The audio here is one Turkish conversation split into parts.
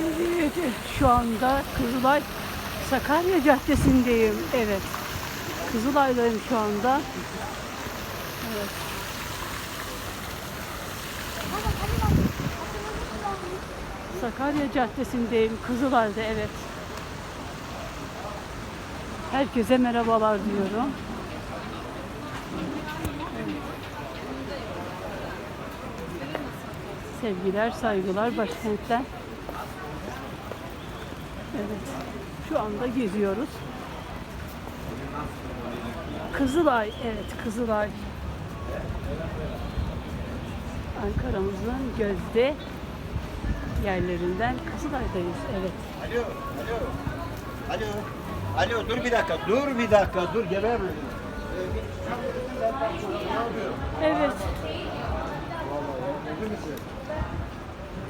Evet, şu anda Kızılay Sakarya Caddesi'ndeyim. Evet. Kızılay'dayım şu anda. Evet. Sakarya Caddesi'ndeyim. Kızılay'da evet. Herkese merhabalar diyorum. Sevgiler, saygılar başkentten. Evet. Şu anda geziyoruz. Kızılay, evet Kızılay. Ankara'mızın gözde yerlerinden Kızılay'dayız. Evet. Alo, alo. Alo. Alo dur bir dakika, dur bir dakika, dur geberme. Evet.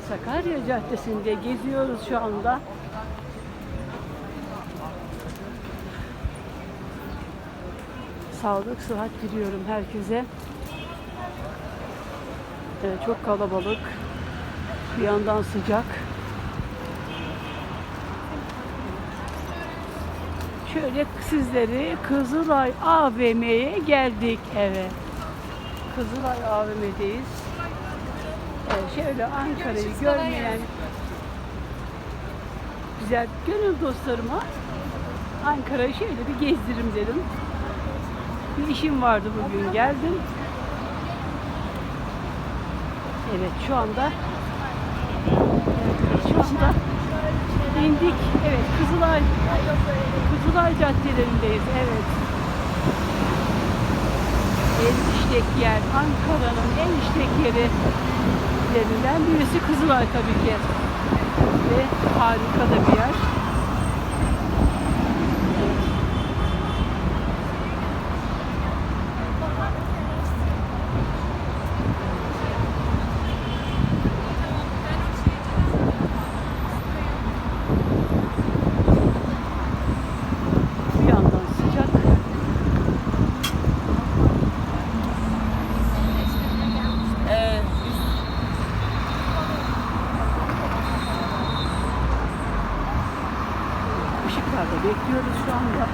Sakarya Caddesi'nde geziyoruz şu anda. Sağlık, sıhhat diliyorum herkese. Evet, çok kalabalık. Bir yandan sıcak. Şöyle sizleri Kızılay AVM'ye geldik. Evet. Kızılay AVM'deyiz. Evet, şöyle Ankara'yı görmeyen güzel gönül dostlarıma Ankara'yı şöyle bir gezdirim dedim. Bir işim vardı bugün geldim. Evet şu anda şu anda indik. Evet Kızılay Kızılay caddelerindeyiz. Evet. En işlek yer, Ankara'nın en işlek yerlerinden birisi Kızılay tabii ki. Ve harika da bir yer. Evet. Bir yandan sıcak. Işıklarda bekliyoruz şu anda.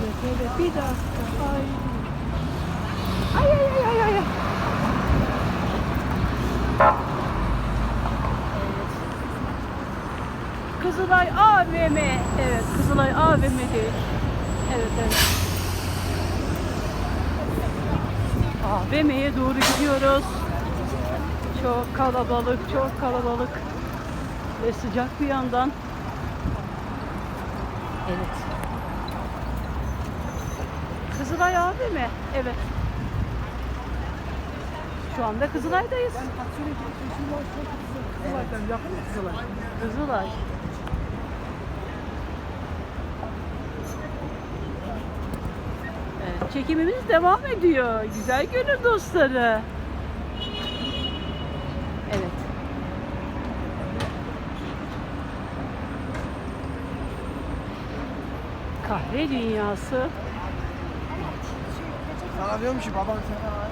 Evet, evet. Bir dakika. Ay. Ay ay ay ay ay. Evet. Kızılay AVM. Evet, Kızılay AVM'deyiz. Evet, evet. AVM'ye doğru gidiyoruz. Çok kalabalık, çok kalabalık. Ve sıcak bir yandan. Evet. Kızılay abi mi? Evet. Şu anda Kızılay'dayız. Kızılay? Kızılay. Çekimimiz devam ediyor. Güzel gönül dostları. Evet. Kahve dünyası. Sana diyorum ki baban sana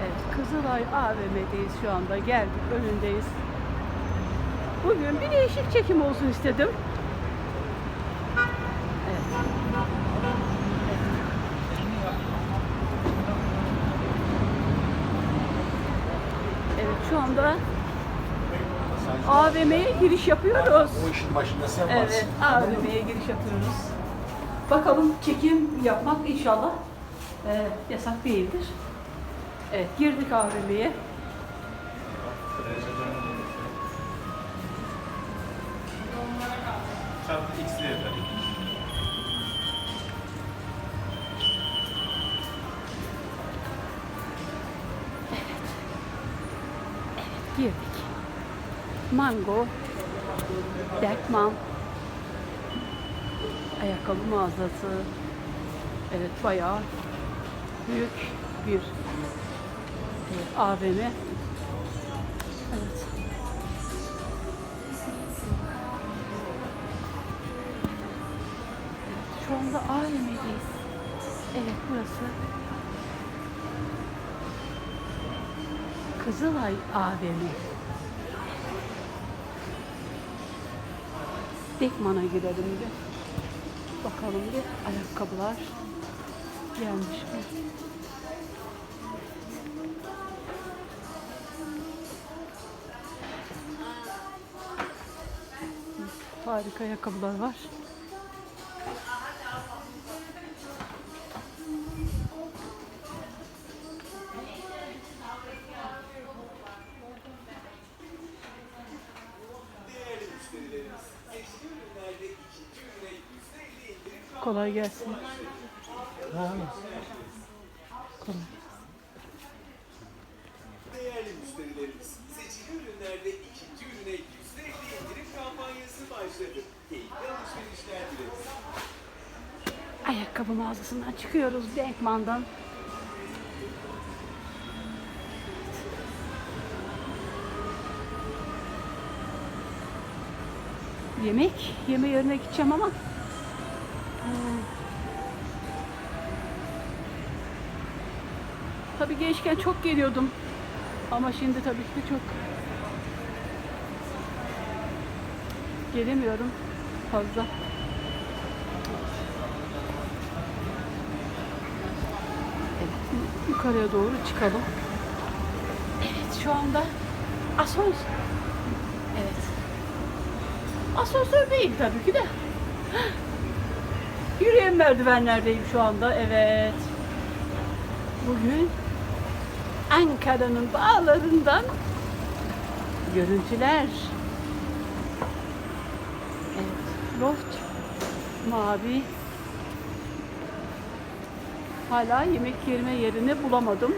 Evet, Kızılay AVM'deyiz şu anda. Geldik, önündeyiz. Bugün bir değişik çekim olsun istedim. Evet. Evet, şu anda AVM'ye giriş yapıyoruz. O işin başında sen Evet, AVM'ye giriş yapıyoruz. Bakalım çekim yapmak inşallah e, yasak değildir. Evet, girdik AVM'ye. çarpı x'li efendim. Girdik. Mango, Beckman, ayakkabı mağazası. Evet bayağı büyük bir e, AVM. Evet. Şu anda AVM'deyiz. Evet burası Kızılay AVM. Dekman'a girelim bir. Bakalım bir ayakkabılar gelmiş mi? Harika ayakkabılar var. Kolay gelsin. Kolay. Değerli müşterilerimiz, seçili ürünlerde ikinci ürüne yüzde indirim kampanyası başladı. Keyifli alışverişler dileriz. Ayakkabı mağazasından çıkıyoruz Denkman'dan. Yemek, yeme yerine gideceğim ama Tabii gençken çok geliyordum. Ama şimdi tabii ki çok gelemiyorum fazla. yukarıya doğru çıkalım. Evet şu anda asansör. Evet. Asansör değil tabii ki de. Yürüyen merdivenlerdeyim şu anda. Evet. Bugün Ankara'nın bağlarından görüntüler. Evet. Loft mavi Hala yemek yerime yerini bulamadım.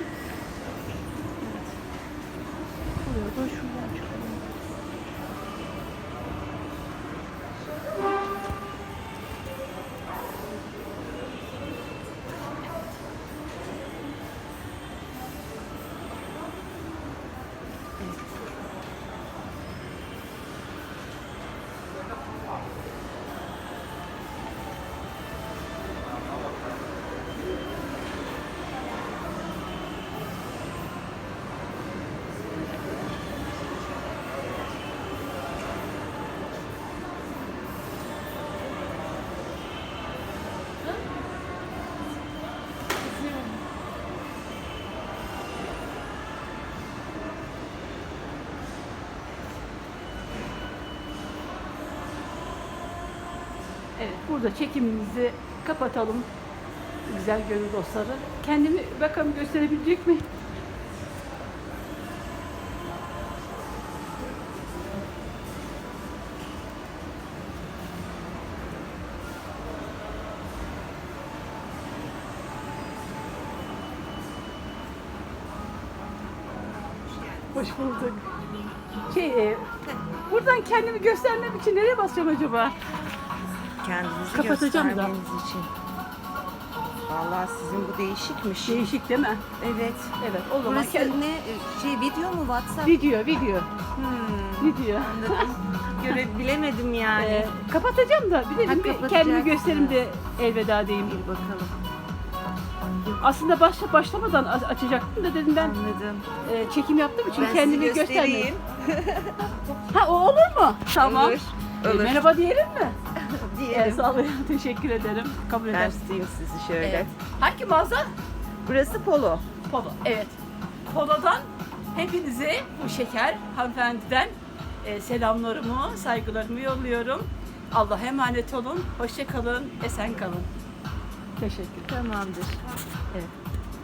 Evet, burada çekimimizi kapatalım. Güzel gönül dostları. Kendimi bakalım gösterebilecek mi? Hoş bulduk. Şey, e, buradan kendimi göstermem için nereye basacağım acaba? Kendinizi Kapatacağım da. göstermeniz için. Vallahi sizin bu değişikmiş. Değişik değil mi? Evet. Evet, o zaman Burası kend- ne? Şey video mu WhatsApp? video, video, Hmm, video. anladım. Göre bilemedim yani. Ee, kapatacağım da bir de kapatacaksın. kendimi göstereyim de elveda diyeyim. Bir bakalım. Aslında başla başlamadan a- açacaktım da dedim ben Anladım. e, çekim yaptığım için Ben kendimi sizi göstermeyeyim. göstereyim. Ha o olur mu? Tamam. Olur. E, Olur. merhaba diyelim mi? Diyelim. Olun. Teşekkür ederim. Kabul Ben ederim. tutayım sizi şöyle. Evet. Hangi mağaza? Burası Polo. Polo. Evet. Polo'dan hepinize bu şeker hanımefendiden e, selamlarımı, saygılarımı yolluyorum. Allah'a emanet olun. Hoşça kalın. Esen kalın. Teşekkür. Tamamdır. Evet.